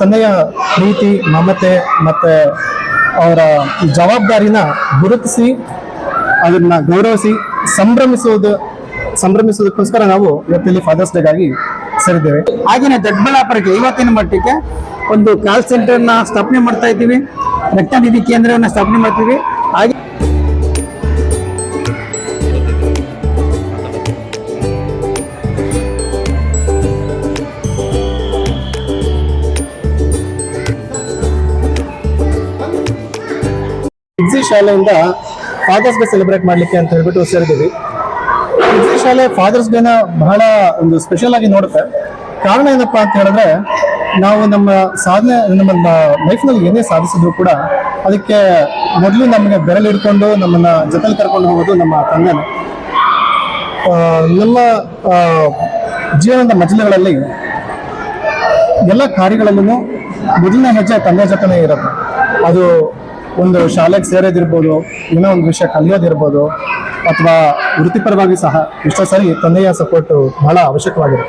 ತಂದೆಯ ಪ್ರೀತಿ, ಮಮತೆ ಮತ್ತು ಅವರ ಜವಾಬ್ದಾರಿನ ಗುರುತಿಸಿ, ಅದನ್ನ ಗೌರವಿಸಿ, ಸಂಭ್ರಮಿಸುವುದು ಸಂಭ್ರಮಿಸೋದಕ್ಕೋಸ್ಕರ ನಾವು ಇವತ್ತಿಲ್ಲಿ ಫಾದರ್ಸ್ ಡೇಗಾಗಿ ಸೇರಿದ್ದೇವೆ. ಹಾಗೆಯೇ ದೊಡ್ಡಬಳ್ಳಾಪುರಕ್ಕೆ ಇವತ್ತಿನ ಮಟ್ಟಕ್ಕೆ ಒಂದು ಕಾಲ್ ಸೆಂಟರ್ನ ಸ್ಥಾಪನೆ ಮಾಡ್ತಾ ಇದ್ದೀವಿ. ರಕ್ತ ಕೇಂದ್ರವನ್ನು ಕೇಂದ್ರವನ್ನ ಸ್ಥಾಪನೆ ಮಾಡ್ತೀವಿ. ಇಡ್ಸಿ ಶಾಲೆಯಿಂದ ಫಾದರ್ಸ್ ಡೇ ಸೆಲೆಬ್ರೇಟ್ ಮಾಡ್ಲಿಕ್ಕೆ ಅಂತ ಹೇಳ್ಬಿಟ್ಟು ಸೇರಿದ್ದೀವಿ. ಇಡ್ಸಿ ಶಾಲೆ ಫಾದರ್ಸ್ ಡೇನ ಬಹಳ ಒಂದು ಸ್ಪೆಷಲ್ ಆಗಿ ನೋಡುತ್ತೆ. ಕಾರಣ ಏನಪ್ಪಾ ಅಂತ ಹೇಳಿದ್ರೆ, ನಾವು ನಮ್ಮ ಸಾಧನೆ, ನಮ್ಮ ಲೈಫ್ನಲ್ಲಿ ಏನೇ ಸಾಧಿಸಿದ್ರು ಕೂಡ ಅದಕ್ಕೆ ಮೊದಲು ನಮಗೆ ಬೆರಳು ಇಟ್ಕೊಂಡು ನಮ್ಮನ್ನ ಜೊತೆಲಿ ಕರ್ಕೊಂಡು ಹೋಗೋದು ನಮ್ಮ ತಂದೆನೇ. ನಮ್ಮ ಜೀವನದ ಮಜಲುಗಳಲ್ಲಿ ಎಲ್ಲ ಕಾರ್ಯಗಳಲ್ಲೂ ಮೊದಲನೇ ಹೆಜ್ಜೆ ತಂದೆ ಜೊತೆನೇ ಇರುತ್ತೆ ಅದು ಒಂದು ಶಾಲೆಗೆ ಸೇರೋದಿರ್ಬೋದು, ಏನೋ ಒಂದು ವಿಷಯ ಕಲಿಯೋದಿರ್ಬೋದು, ಅಥವಾ ವೃತ್ತಿಪರವಾಗಿ ಸಹ ಎಷ್ಟೋ ಸರಿ ತಂದೆಯ ಸಪೋರ್ಟ್ ಬಹಳ ಅವಶ್ಯಕವಾಗಿದೆ.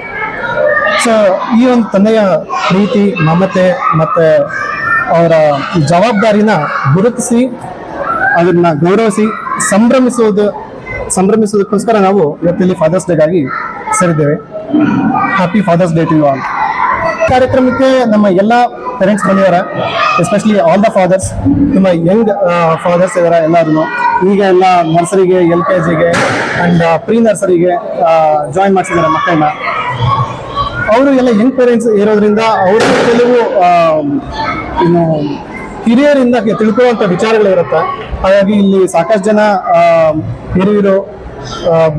ಸೊ ಈ ಒಂದು ತಂದೆಯ ಪ್ರೀತಿ, ಮಮತೆ ಮತ್ತೆ ಅವರ ಜವಾಬ್ದಾರಿನ ಗುರುತಿಸಿ, ಅದನ್ನ ಗೌರವಿಸಿ, ಸಂಭ್ರಮಿಸುವುದು, ಸಂಭ್ರಮಿಸುವುದಕ್ಕೋಸ್ಕರ ನಾವು ಇವತ್ತಿಲ್ಲಿ ಫಾದರ್ಸ್ ಡೇಗಾಗಿ ಸೇರಿದ್ದೇವೆ. Happy father's day to you all ಕಾರ್ಯಕ್ರಮಕ್ಕೆ ನಮ್ಮ ಎಲ್ಲ ಪೇರೆಂಟ್ಸ್ ಬಂದಿದ್ದಾರೆ ಎಸ್ಪೆಷಲಿ ಆಲ್ ದ ಫಾದರ್ಸ್ ತುಂಬ ಯಂಗ್ ಫಾದರ್ಸ್ ಇದ್ದಾರೆ ಎಲ್ಲರೂ ಈಗ ಎಲ್ಲ ನರ್ಸರಿಗೆ, ಎಲ್ ಕೆ ಜಿಗೆ ಆ್ಯಂಡ್ ಪ್ರೀ ನರ್ಸರಿಗೆ ಜಾಯಿನ್ ಮಾಡಿಸಿದ್ದಾರೆ ಮಕ್ಕಳನ್ನ. ಅವರು ಎಲ್ಲ ಯಂಗ್ ಪೇರೆಂಟ್ಸ್ ಇರೋದ್ರಿಂದ ಅವರು ಕೆಲವು ಇನ್ನು ಹಿರಿಯರಿಂದ ತಿಳ್ಕೊಳ್ಳುವಂಥ ವಿಚಾರಗಳಿರುತ್ತೆ ಹಾಗಾಗಿ ಇಲ್ಲಿ ಸಾಕಷ್ಟು ಜನ ಹಿರಿಯರು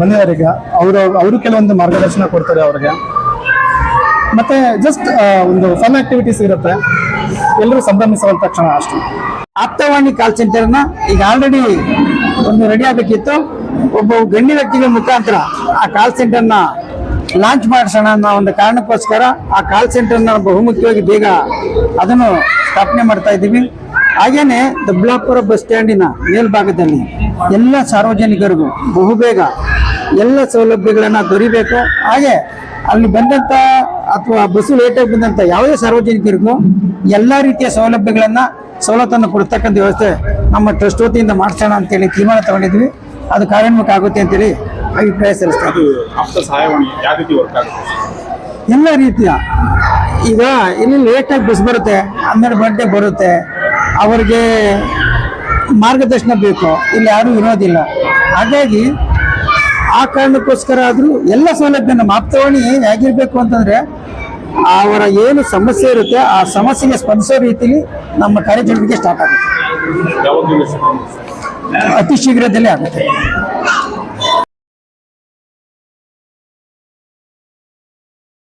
ಬಂದಿದ್ದಾರೆ ಈಗ ಅವರು ಅವರು ಕೆಲವೊಂದು ಮಾರ್ಗದರ್ಶನ ಕೊಡ್ತಾರೆ ಅವ್ರಿಗೆ. ಮತ್ತೆ ಜಸ್ಟ್ ಒಂದು ಫನ್ ಆಕ್ಟಿವಿಟೀಸ್ ಇರುತ್ತೆ. ಎಲ್ಲರೂ ಸಂಭ್ರಮಿಸುವಂತ ಕ್ಷಣ ಅಷ್ಟು. ಆಪ್ತವಾಣಿ ಕಾಲ್ ಸೆಂಟರ್ನ ಈಗ ಆಲ್ರೆಡಿ ಒಂದು ರೆಡಿ ಆಗಬೇಕಿತ್ತು. ಒಬ್ಬ ಗಣ್ಯ ವ್ಯಕ್ತಿಗಳ ಮುಖಾಂತರ ಆ ಕಾಲ್ ಸೆಂಟರ್ನ ಲಾಂಚ್ ಮಾಡಿಸೋಣ ಅನ್ನೋ ಒಂದು ಕಾರಣಕ್ಕೋಸ್ಕರ ಆ ಕಾಲ್ ಸೆಂಟರ್ನ ಬಹುಮುಖ್ಯವಾಗಿ ಬೇಗ ಅದನ್ನು ಸ್ಥಾಪನೆ ಮಾಡ್ತಾ ಇದ್ದೀವಿ. ಹಾಗೇನೆ ದೊಡ್ಡಬಳ್ಳಾಪುರ ಬಸ್ ಸ್ಟ್ಯಾಂಡಿನ ಮೇಲ್ಭಾಗದಲ್ಲಿ ಎಲ್ಲ ಸಾರ್ವಜನಿಕರಿಗೂ ಬಹುಬೇಗ ಎಲ್ಲ ಸೌಲಭ್ಯಗಳನ್ನು ದೊರಿಬೇಕು. ಹಾಗೆ ಅಲ್ಲಿ ಬಂದಂತ ಅಥವಾ ಬಸ್ಸು ಲೇಟಾಗಿ ಬಂದಂತ ಯಾವುದೇ ಸಾರ್ವಜನಿಕರಿಗೂ ಎಲ್ಲಾ ರೀತಿಯ ಸೌಲಭ್ಯಗಳನ್ನ ಸವಲತ್ತನ್ನು ಕೊಡ್ತಕ್ಕಂಥ ವ್ಯವಸ್ಥೆ ನಮ್ಮ ಟ್ರಸ್ಟ್ ವತಿಯಿಂದ ಮಾಡಿಸೋಣ ಅಂತೇಳಿ ತೀರ್ಮಾನ ತಗೊಂಡಿದ್ವಿ ಅದು ಕಾರ್ಯೋನ್ಮುಖ ಆಗುತ್ತೆ ಅಂತೇಳಿ ಅಭಿಪ್ರಾಯ ಸಲ್ಲಿಸ್ತಾ ಅದು ಆಪ್ತ ಸಹಾಯವಾಣಿ ಯಾವ ರೀತಿ ವರ್ಕ್ ಆಗುತ್ತೆ? ಎಲ್ಲ ರೀತಿಯ. ಈಗ ಇಲ್ಲಿ ಲೇಟಾಗಿ ಬಸ್ ಬರುತ್ತೆ ಹನ್ನೆರಡು ಗಂಟೆ ಬರುತ್ತೆ. ಅವರಿಗೆ ಮಾರ್ಗದರ್ಶನ ಬೇಕು. ಇಲ್ಲಿ ಯಾರೂ ಇರೋದಿಲ್ಲ. ಹಾಗಾಗಿ ಆ ಕಾರಣಕ್ಕೋಸ್ಕರ ಆದರೂ ಎಲ್ಲ ಸೌಲಭ್ಯ ನಮ್ಮ ಆಪ್ತವಾಣಿ ಹೇಗಿರ್ಬೇಕು ಅಂತಂದ್ರೆ ಅವರ ಏನು ಸಮಸ್ಯೆ ಇರುತ್ತೆ ಆ ಸಮಸ್ಯೆಗೆ ಸ್ಪಂದಿಸೋ ರೀತಿಲಿ ನಮ್ಮ ಕಾರ್ಯಚರಣೆಗೆ ಸ್ಟಾರ್ಟ್ ಆಗುತ್ತೆ? ಅತಿ ಶೀಘ್ರದಲ್ಲೇ ಆಗುತ್ತೆ